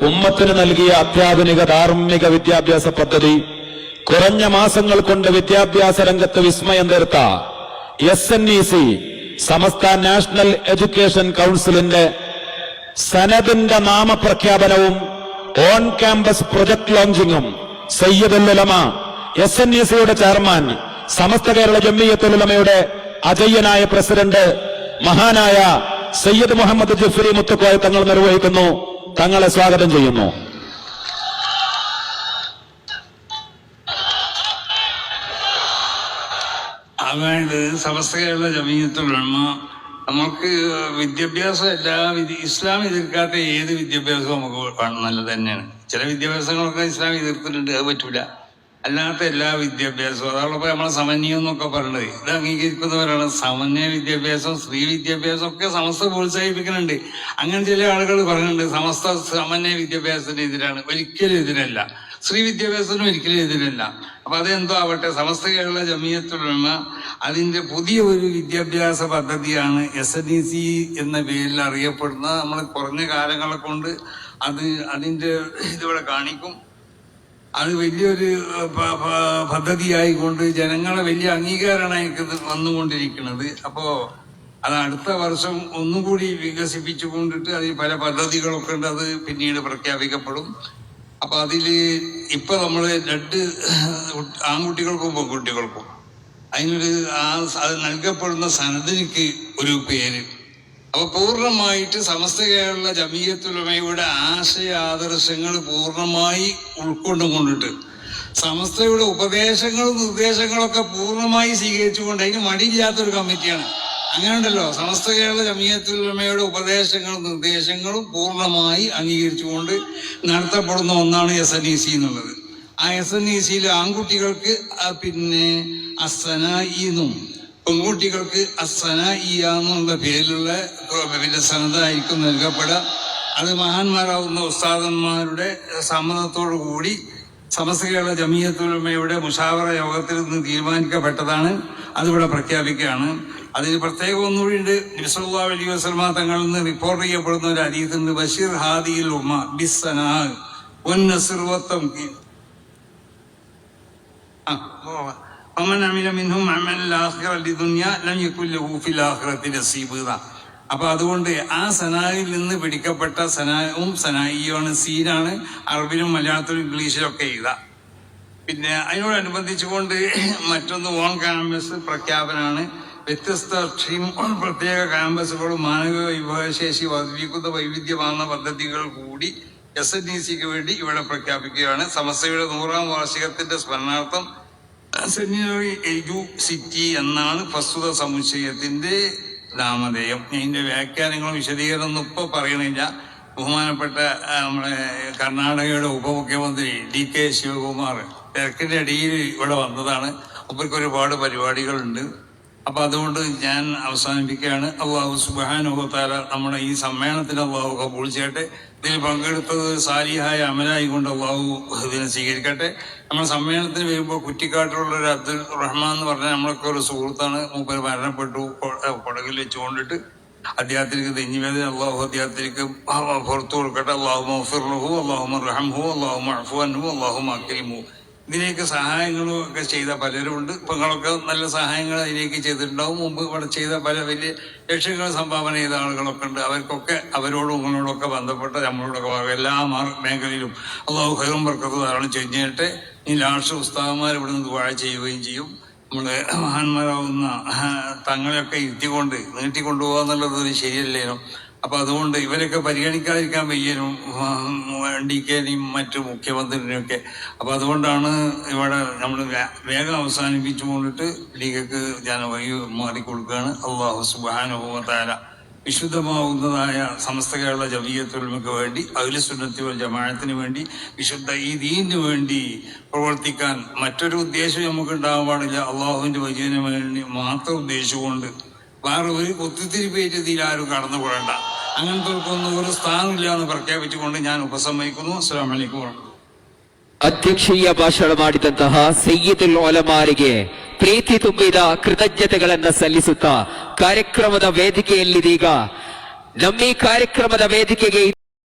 ഉമ്മത്തിന് നൽകിയ അത്യാധുനിക ധാർമ്മിക വിദ്യാഭ്യാസ പദ്ധതി കുറഞ്ഞ മാസങ്ങൾ കൊണ്ട് വിദ്യാഭ്യാസ രംഗത്ത് വിസ്മയം തീർത്ത S N E C Samastha national education കൗൺസിലിന്റെ സനദിന്റെ നാമപ്രഖ്യാപനവും ഓൺ ക്യാമ്പസ് പ്രൊജക്ട് ലോഞ്ചിങ്ങും സയ്യിദുലമ എസ് എൻ ഇ സിയുടെ ചെയർമാൻ സമസ്ത കേരള ജമ്മിയത്തുലമയുടെ അജയ്യനായ പ്രസിഡന്റ് മഹാനായ സയ്യദ് മുഹമ്മദ് ജഫ്രി മുത്തുക്കോയ തങ്ങൾ നിർവഹിക്കുന്നു. തങ്ങളെ സ്വാഗതം ചെയ്യുന്നു. അതായത് സമസ്ത കേരള ജമീയത്തുലമ നമുക്ക് വിദ്യാഭ്യാസം എല്ലാ ഇസ്ലാം എതിർക്കാത്ത ഏത് വിദ്യാഭ്യാസവും നമുക്ക് നല്ലത് തന്നെയാണ്. ചില വിദ്യാഭ്യാസങ്ങളൊക്കെ ഇസ്ലാം എതിർത്തിട്ടുണ്ട് അത് പറ്റൂല. അല്ലാത്ത എല്ലാ വിദ്യാഭ്യാസവും അതാണിപ്പോ നമ്മളെ സമന്വയം എന്നൊക്കെ പറയുന്നത് ഇത് അംഗീകരിക്കുന്നവരാണ് സമന്യ വിദ്യാഭ്യാസം സ്ത്രീ വിദ്യാഭ്യാസം ഒക്കെ സമസ്ത പ്രോത്സാഹിപ്പിക്കുന്നുണ്ട്. അങ്ങനെ ചില ആളുകൾ പറയുന്നുണ്ട് സമസ്ത സമന്യ വിദ്യാഭ്യാസത്തിന് എതിരാണ്. ഒരിക്കലും എതിരല്ല. സ്ത്രീ വിദ്യാഭ്യാസത്തിനും ഒരിക്കലും എതിരല്ല. അപ്പൊ അതെന്തോ ആവട്ടെ സമസ്ത കേരള ജമീയത്തുലമ അതിന്റെ പുതിയ ഒരു വിദ്യാഭ്യാസ പദ്ധതിയാണ് എസ് എൻ ഇ സി എന്ന പേരിൽ അറിയപ്പെടുന്ന നമ്മൾ കുറഞ്ഞ കാലങ്ങളെ കൊണ്ട് അത് അതിന്റെ ഇതിവിടെ കാണിക്കും. അത് വലിയൊരു പദ്ധതിയായിക്കൊണ്ട് ജനങ്ങളെ വലിയ അംഗീകാരമാണ് ഇത് വന്നുകൊണ്ടിരിക്കുന്നത്. അപ്പോ അത് അടുത്ത വർഷം ഒന്നുകൂടി വികസിപ്പിച്ചു കൊണ്ടിട്ട് അതിൽ പല പദ്ധതികളൊക്കെ ഉണ്ട്. അത് പിന്നീട് പ്രഖ്യാപിക്കപ്പെടും. അപ്പൊ അതിൽ ഇപ്പൊ നമ്മൾ രണ്ട് ആൺകുട്ടികൾക്കും പെൺകുട്ടികൾക്കും. അതിനൊരു ആ അത് നൽകപ്പെടുന്ന സനദിനിക്ക് ഒരു പേര് അപ്പൊ പൂർണമായിട്ട് സമസ്ത കേരള ജമീയത്തുലമയുടെ ആശയ ആദർശങ്ങൾ പൂർണമായി ഉൾക്കൊണ്ടുകൊണ്ടിട്ട് സമസ്തയുടെ ഉപദേശങ്ങളും നിർദ്ദേശങ്ങളൊക്കെ പൂർണമായി സ്വീകരിച്ചുകൊണ്ട് അതിന് മടിയില്ലാത്തൊരു കമ്മിറ്റിയാണ്. അങ്ങനെയുണ്ടല്ലോ. സമസ്ത കേരള ജമീയത്തുലമയുടെ ഉപദേശങ്ങളും നിർദ്ദേശങ്ങളും പൂർണമായി അംഗീകരിച്ചുകൊണ്ട് നടത്തപ്പെടുന്ന ഒന്നാണ് എസ് എൻ ഇ സി എന്നുള്ളത്. ആ എസ് എൻ ഇ സിയിൽ ആൺകുട്ടികൾക്ക് പിന്നെ പിന്നെ അസനായിന്നും പെൺകുട്ടികൾക്ക് അസനായിയ എന്നുള്ള പേരിലുള്ള പിന്നെ സന്നദ്ധമായിരിക്കും നൽകപ്പെടുക. അത് മഹാന്മാരാകുന്ന ഉസ്താദന്മാരുടെ സമ്മതത്തോടു കൂടി സമസ്ത കേരള ജമീയത്തുമയുടെ മുഷാവറ യോഗത്തിൽ നിന്ന് തീരുമാനിക്കപ്പെട്ടതാണ്. അതിവിടെ പ്രഖ്യാപിക്കുകയാണ്. അതിന് പ്രത്യേകം ഒന്നുകൂടിയുണ്ട് നിസല്ലാ അലി വസ്ലമ തങ്ങളിൽ നിന്ന് റിപ്പോർട്ട് ചെയ്യപ്പെടുന്ന ഒരു അരീതുണ്ട് ബഷീർ ഹാദിയിൽ ഉമ്മ ബിസ്സനാ ഒൻ ആ അപ്പൊ അതുകൊണ്ട് ആ സനായിൽ നിന്ന് പിടിക്കപ്പെട്ട സനാവും സനായിയുമാണ് സീനാണ് അറബിലും മലയാളത്തിലും ഇംഗ്ലീഷിലൊക്കെ എഴുതാം പിന്നെ അതിനോടനുബന്ധിച്ചുകൊണ്ട് മറ്റൊന്ന് ഓൺ ക്യാമ്പസ് പ്രഖ്യാപനമാണ് വ്യത്യസ്ത സ്ട്രീം പ്രത്യേക ക്യാമ്പസുകളും മാനവിക വിഭവശേഷി വർദ്ധിപ്പിക്കുന്ന വൈവിധ്യമാർന്ന പദ്ധതികൾ കൂടി എസ് എൻ ഡി സിക്ക് വേണ്ടി ഇവിടെ പ്രഖ്യാപിക്കുകയാണ്. സമസ്തയുടെ നൂറാം വാർഷികത്തിന്റെ സ്മരണാർത്ഥം സെമിനറി എജു സിറ്റി എന്നാണ് പ്രസ്തുത സമുച്ചയത്തിന്റെ നാമധേയം. ഇതിന്റെ വ്യാഖ്യാനങ്ങളും വിശദീകരണമൊന്നും ഇപ്പൊ പറയുന്നില്ല. ബഹുമാനപ്പെട്ട നമ്മുടെ കർണാടകയുടെ ഉപമുഖ്യമന്ത്രി ഡി കെ ശിവകുമാർ തിരക്കിന്റെ അടിയിൽ ഇവിടെ വന്നതാണ്. അവർക്ക് ഒരുപാട് പരിപാടികളുണ്ട്. അപ്പൊ അതുകൊണ്ട് ഞാൻ അവസാനിപ്പിക്കുകയാണ്. അള്ളാഹു സുബാനുഭവത്താല നമ്മുടെ ഈ സമ്മേളനത്തിൽ അള്ളാഹു കബൂൾ ചെയ്യട്ടെ. ഇതിൽ പങ്കെടുത്തത് സാലിഹായ അമലായി കൊണ്ട് അള്ളാഹു ഇതിനെ സ്വീകരിക്കട്ടെ. നമ്മൾ സമ്മേളനത്തിന് വരുമ്പോൾ കുറ്റിക്കാട്ടിലുള്ള ഒരു അബ്ദുൽ റഹ്മാൻ എന്ന് പറഞ്ഞാൽ നമ്മളൊക്കെ ഒരു സുഹൃത്താണ്. മൂപ്പർ മരണപ്പെട്ടു കൊ- വെച്ചുകൊണ്ടിട്ട് വെച്ച് കൊണ്ടിട്ട് അദ്ദേഹത്തിലേക്ക് തെഞ്ഞിവേദന അള്ളാഹു അദ്ദേഹത്തിലേക്ക് പുറത്തു കൊടുക്കട്ടെ. അള്ളാഹു മഫിർഹു അള്ളാഹു റഹംഹു അള്ളാഹു മഹഫുഅൻഹു അള്ളാഹു അക്രിമു. ഇതിലേക്ക് സഹായങ്ങളും ഒക്കെ ചെയ്ത പലരുമുണ്ട് ഇപ്പൊ നിങ്ങളൊക്കെ നല്ല സഹായങ്ങൾ അതിലേക്ക് ചെയ്തിട്ടുണ്ടാവും. മുമ്പ് ഇവിടെ ചെയ്ത പല വലിയ ലക്ഷ്യങ്ങൾ സംഭാവന ചെയ്ത ആളുകളൊക്കെ ഉണ്ട്. അവർക്കൊക്കെ അവരോടും നിങ്ങളോടൊക്കെ ബന്ധപ്പെട്ട നമ്മളോടൊക്കെ എല്ലാ മേഖലയിലും അള്ളാഹു ഹൈറും വർക്കത്ത് ധാരാളം ചെഞ്ഞിട്ട് ഈ ലാഷ് ഉസ്താവന്മാർ ഇവിടെ നിന്ന് വാഴ ചെയ്യുകയും ചെയ്യും. നമ്മുടെ മഹാന്മാരാവുന്ന തങ്ങളെയൊക്കെ ഇരുത്തിക്കൊണ്ട് നീട്ടിക്കൊണ്ടുപോകാന്നുള്ളത് ശരിയല്ലേനോ? അപ്പൊ അതുകൊണ്ട് ഇവരൊക്കെ പരിഗണിക്കാതിരിക്കാൻ വയ്യനും ഡി കെനെയും മറ്റു മുഖ്യമന്ത്രിനെയും ഒക്കെ അപ്പൊ അതുകൊണ്ടാണ് ഇവിടെ നമ്മൾ വേഗം അവസാനിപ്പിച്ചു കൊണ്ടിട്ട് ലീഗക്ക് ഞാൻ വഴി മാറിക്കൊടുക്കുകയാണ്. അള്ളാഹു സുബാനുഭവത്താല വിശുദ്ധമാവുന്നതായ സമസ്ത കേരള ജമീയത്തുൽമയ്ക്ക് വേണ്ടി അഖിലസുന്നത്തി ജമാഅത്തിന് വേണ്ടി വിശുദ്ധ ഈ ദീനിന് വേണ്ടി പ്രവർത്തിക്കാൻ മറ്റൊരു ഉദ്ദേശം നമുക്ക് ഉണ്ടാകാൻ പാടില്ല അള്ളാഹുവിന്റെ വചനം വേണ്ടി മാത്രം ഉദ്ദേശിച്ചുകൊണ്ട് വേറെ ഒരു കുത്തിത്തിരിപ്പേറ്റ് ഇതിൽ ആരും കടന്നുകൂടണ്ട അങ്ങനത്തെ ഒന്നും ഒരു സ്ഥാനമില്ല എന്ന് പ്രഖ്യാപിച്ചുകൊണ്ട് ഞാൻ ഉപസംഹരിക്കുന്നു അസ്സാം വലൈക്കും വാഹമത്തുള്ളാഹി. ಅಧ್ಯಕ್ಷೀಯ ಭಾಷಣ ಮಾಡಿದಂತಹ ಸಯ್ಯದುಲ್ ಒಲಮಾರಿಗೆ ಪ್ರೀತಿ ತುಂಬಿದ ಕೃತಜ್ಞತೆಗಳನ್ನ ಸಲ್ಲಿಸುತ್ತಾ ಕಾರ್ಯಕ್ರಮದ ವೇದಿಕೆಯಲ್ಲಿದೀಗ ನಮ್ಮ ಈ ಕಾರ್ಯಕ್ರಮದ ವೇದಿಕೆಗೆ